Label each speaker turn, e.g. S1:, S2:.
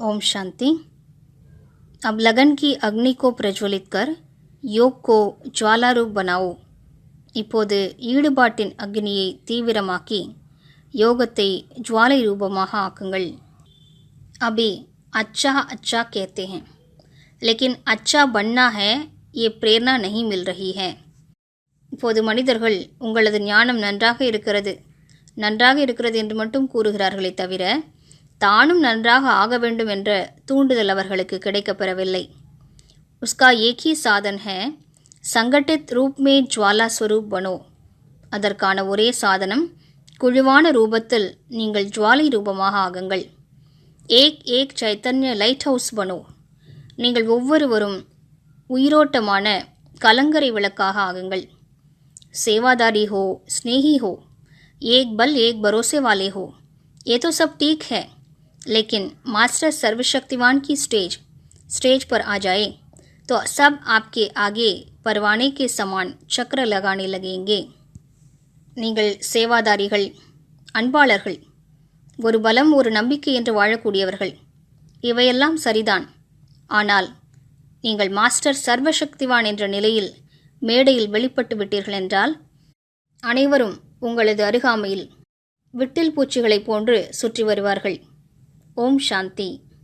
S1: ओम शांति अब लगन की अग्नि को प्रज्वलित कर योग को ज्वालारूप बनाओ இப்போது ஈடுபாட்டின் அக்னியை தீவிரமாக்கி யோகத்தை ஜுவாலை ரூபமாக ஆக்குங்கள் अभी अच्छा अच्छा कहते हैं लेकिन अच्छा बनना है ये प्रेरणा नहीं मिल रही है இப்போது மனிதர்கள் உங்களது ஞானம் நன்றாக இருக்கிறது நன்றாக இருக்கிறது என்று மட்டும் கூறுகிறார்களே தவிர தானும் நன்றாக ஆக வேண்டும் என்ற தூண்டுதல் அவர்களுக்கு கிடைக்கப்பெறவில்லை உஸ்கா ஏக் ஹி சாதன் ஹே சங்கட்டித் ரூப் மே ஜுவாலா ஸ்வரூப் பனோ அதற்கான ஒரே சாதனம் குழுவான ரூபத்தில் நீங்கள் ஜுவாலை ரூபமாக ஆகுங்கள் ஏக் ஏக் சைத்தன்ய லைட் ஹவுஸ் பனோ நீங்கள் ஒவ்வொருவரும் உயிரோட்டமான கலங்கரை விளக்காக ஆகுங்கள் सेवादारी हो स्नेही हो एक बल एक भरोसे वाले हो ये तो सब ठीक है लेकिन मास्टर सर्वशक्तिवान की स्टेज स्टेज पर आ जाए तो सब आपके आगे परवाने के समान चक्र लगाने लगेंगे நீங்கள் சேவாதாரிகள் அன்பாளர்கள் ஒரு பலம் ஒரு நம்பிக்கை என்று வாழக்கூடியவர்கள் இவையெல்லாம் சரிதான் ஆனால் நீங்கள் மாஸ்டர் சர்வசக்திவான் என்ற நிலையில் மேடையில் வெளிப்பட்டு விட்டீர்கள் என்றால் அனைவரும் உங்களது அருகாமையில் விட்டில் பூச்சிகளைப் போன்று சுற்றி வருவார்கள் ओम शांति।